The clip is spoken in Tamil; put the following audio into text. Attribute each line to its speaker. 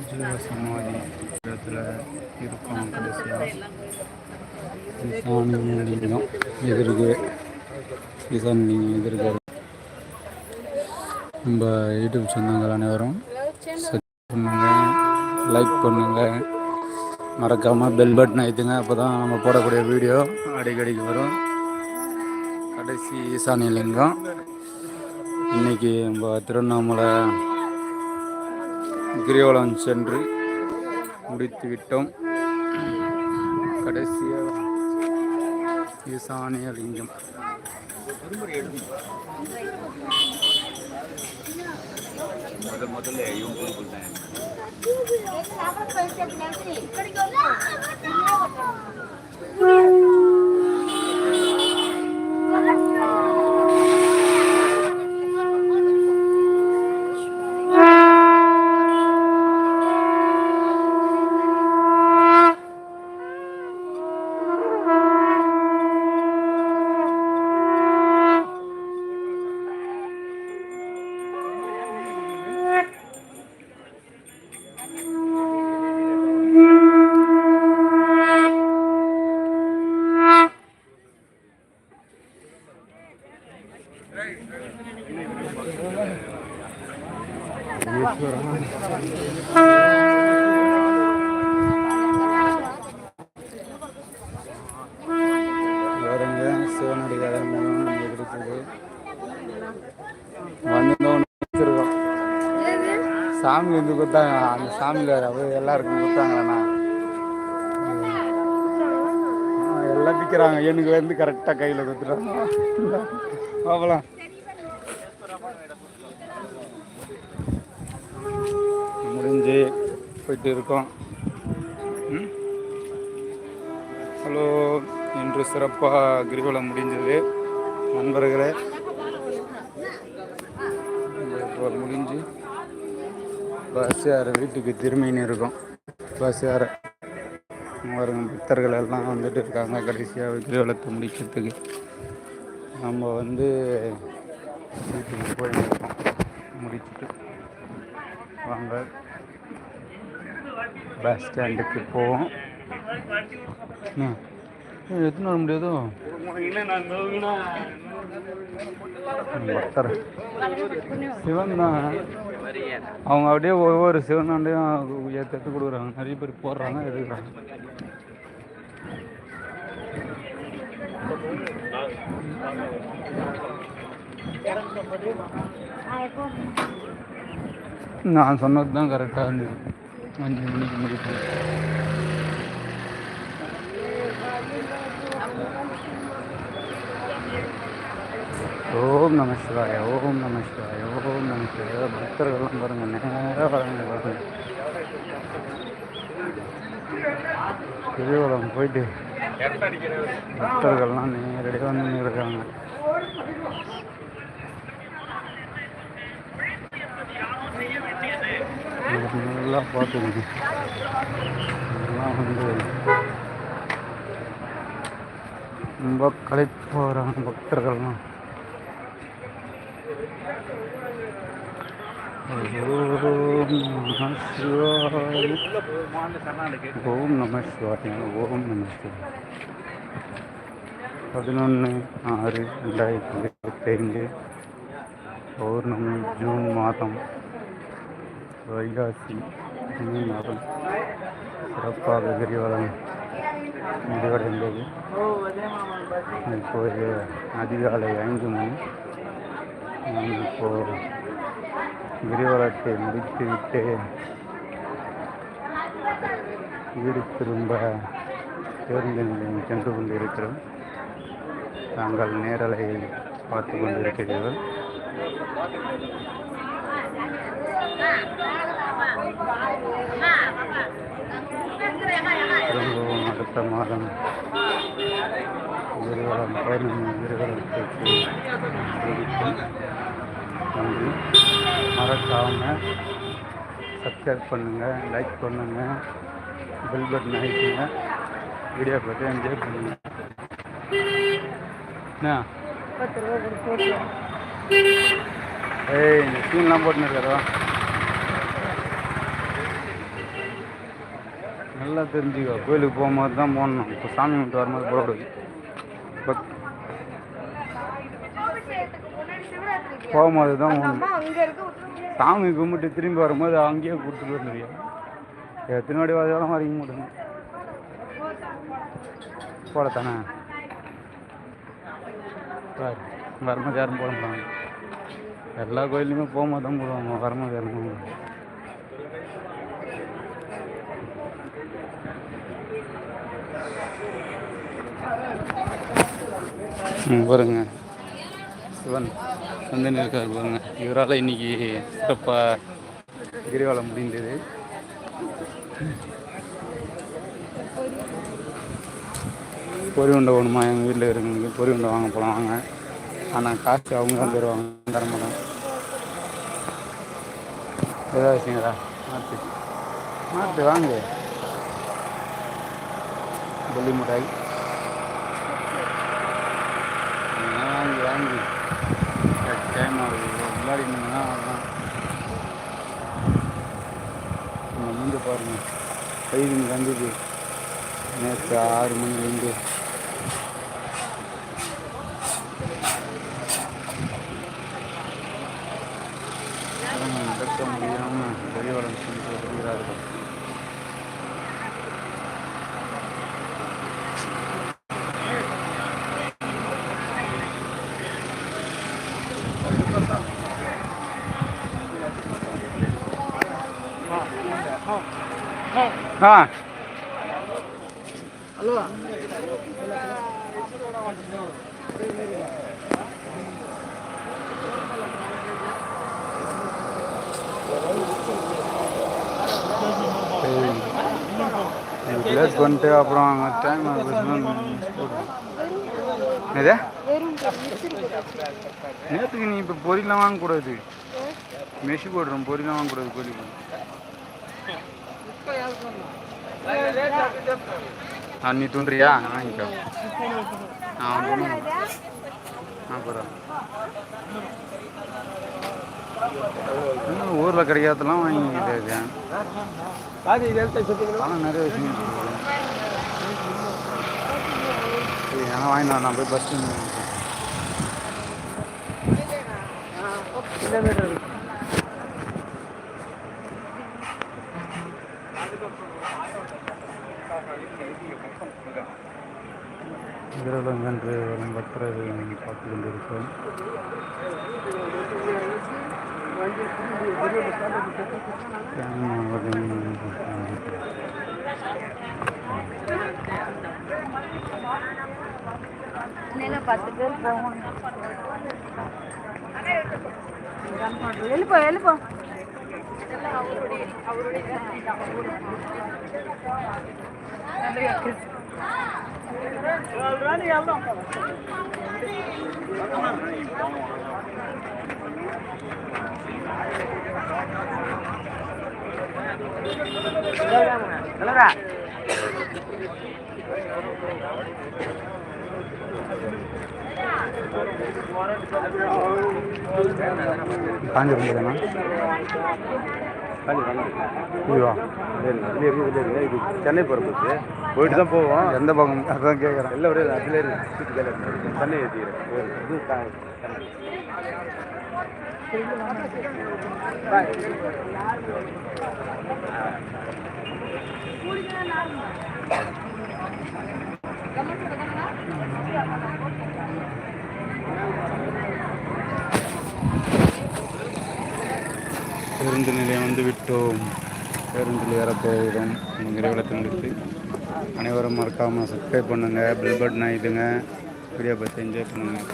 Speaker 1: ஜீவ சமாதி இடத்துல இருக்கோம் கடைசியாக ஈசானி லிங்கம் எதிர்க்கு ஈசானி லிங்கம் எதிர்க்கு நம்ம யூடியூப் சொந்தங்கள் அனைவரும் சப்ஸ்கிரைப் பண்ணுங்க லைக் பண்ணுங்கள் மறக்காமல் பெல் பட்டன் அழுத்துங்க அப்போ தான் நம்ம போடக்கூடிய வீடியோ அடிக்கடிக்கு வரும். கடைசி ஈசானி லிங்கம் இன்னைக்கு நம்ம திருவண்ணாமலை கிரிவலம் சென்று முடித்து விட்டோம் கடைசியாக ஈசானிய லிங்கம்.
Speaker 2: முதல்ல இவன் கொடுக்குறேன்
Speaker 1: சிவனுடைய மூலம் இருக்குது வந்து சாமி வந்து கொடுத்தாங்க அந்த சாமியில் அது எல்லாருக்கும் கொடுத்தாங்கண்ணா எல்லாம் விற்கிறாங்க எனக்கு வந்து கரெக்டாக கையில் கொடுத்துட்டாங்க. பார்க்கலாம். செஞ்சு போயிட்டு இருக்கோம் ஹலோ இன்று சிறப்பாக கிரிவலம் முடிஞ்சது. நண்பர்களே முடிஞ்சு பஸ் ஏற வீட்டுக்கு திரும்பின்னு இருக்கோம். பஸ் ஏற வருங்க பக்தர்கள் எல்லாம் வந்துட்டு இருக்காங்க கடைசியாக கிரிவலத்தை முடிக்கிறதுக்கு. நம்ம வந்து வீட்டுக்கு போயிருக்கோம் முடிச்சுட்டு வாங்க. பஸ் ஸ்டாண்டுக்கு போவோம். எத்தனை வர முடியாதோ? பக்தர் சிவன் தான். அவங்க அப்படியே ஒவ்வொரு சிவனாண்டையும் ஏற்று எடுத்து கொடுக்குறாங்க. நிறைய பேர் போடுறாங்க எடுக்கிறாங்க. நான் சொன்னது தான் கரெக்டாக இருந்தது. அஞ்சு மணிக்கு ஓம் நம சிவாய ஓம் நம சிவாய ஓம் நம சிவாய. பக்தர்கள்லாம் பாருங்க நேராக வராங்க பாருங்க. கிரிவலம் போயிட்டு பக்தர்கள்லாம் நேரடியாக வந்து இருக்காங்க. நல்லா பார்த்துக்கணும் இதெல்லாம் வந்து ரொம்ப களைப்பு வராங்க பக்தர்கள்லாம் ஓம் நம ஓம் நம சிவாய ஓம் நம சிவாய பதினொன்று ஆறு ரெண்டாயிரத்தி இருபத்தைந்து பௌர்ணமி ஜூன் மாதம் வைகாசி மே சிறப்பாக கிரிவலம் முடிவடைந்தது இப்போது அதிகாலை ஐந்து மணி. நான் இப்போது கிரிவலத்தை முடித்துவிட்டு வீடு திரும்ப பேருந்து நிலையம் சென்று கொண்டிருக்கிறோம். தாங்கள் நேரலையை பார்த்து கொண்டிருக்கிறீர்கள். திரும்பவும் அடுத்த மாதம். கிரிவலம் பௌர்ணமி கிரிவலத்தை முடிக்கும் நன்றி மறக்காமல் சப்ஸ்கிரைப் பண்ணுங்கள் லைக் பண்ணுங்கள் பெல் பட்டன் அழைக்குங்க வீடியோ பார்த்து என்ஜாய் பண்ணுங்கள் என்ன ஏய் இந்த சீன்லாம் போட்டுன்னு இருக்காரோ நல்லா தெரிஞ்சுக்கோ. கோயிலுக்கு போகும்போது தான் போடணும். இப்போ சாமி கும்பிட்டு வரும்போது போடக்கூடாது. பக் போகும்போது தான் போடணும். சாமி கும்பிட்டு திரும்பி வரும்போது அங்கேயே கொடுத்துட்டு வந்துடுறியா எத்தனை வாடி வாதாலும் வரைக்க மாட்டேங்க போடத்தானே? வரும்போது யாரும் போட மாட்டாங்க எல்லா கோயிலுமே போகும்போது தான் போடுவாங்க. வரும்போது யாரும் போட பாருங்க. சிவன் வந்து இருக்கார் பாருங்க. இவரால் இன்னைக்கு சிறப்பாக கிரிவலம் முடிந்தது. பொரி உண்டை வேணுமா? எங்கள் வீட்டில் இருக்கிறவங்களுக்கு பொறி உண்டை வாங்க போகலாம் வாங்க. ஆனால் காசு அவங்க தான் தருவாங்க. தர மாட்டாங்க ஏதாவது விஷயங்களா? மாற்று மாற்று வாங்க. டெல்லி மிட்டாய். இதெல்லாம் வாங்கி டைம் ஆகுது முன்னாடி நின்னா அவ்வளோதான் நீங்கள் மூஞ்ச பாருங்க. கைது வந்தது. நேற்று ஆறு மணிலேருந்து நடக்க முடியாமல் வெளிவளம் சென்று வருகிறார்கள் ஆ ப்ளேஸ் பண்ணிட்டு அப்புறம் டைம் எது நேற்றுக்கு நீ இப்போ பொரியலாம் வாங்கக்கூடாது மெஷி போடுறோம் பொரியலாம் வாங்கக்கூடாது ஆ நீ தூண்டுறியா? வாங்கிக்கோ. ஆ ஒன்றும் ஆ போகிறேன் ஊரில் கிடைக்காதெல்லாம் வாங்கிக்கிட்டு இருக்கேன் பணம் நிறைய விஷயம் இருக்கு. சரி நான் வாங்கிட்டு நான் போய் பஸ் ஸ்டாண்ட் விரலம் என்று வழங்கப்பட்டதை பார்த்து கொண்டிருக்கிறோம்
Speaker 2: பத்து பேர் போவோம் எழுப்போ எழுப்போ அவருடைய
Speaker 1: கலரா காஞ்சிபுரம் தானா தக்காளி வாங்கிட்டு
Speaker 3: சென்னை போகிறப்போச்சு போயிட்டு தான் போவோம்.
Speaker 1: எந்த பக்கம்? அதான் கேட்குறேன்
Speaker 3: இல்லை ஒரே அதிலே சீட்டு சென்னை ஏற்றிக்கிறேன் இது Thank you.
Speaker 1: பேருந்து நிலையம் வந்து விட்டோம். பேருந்தில் ஏறப்போகிறோம் கிரிவலத்தை முடித்து அனைவரும் மறக்காமல் சப்ஸ்கிரைப் பண்ணுங்கள் பில் பட்டன் ஆகிடுங்க வீடியோ பார்த்து என்ஜாய் பண்ணுங்கள்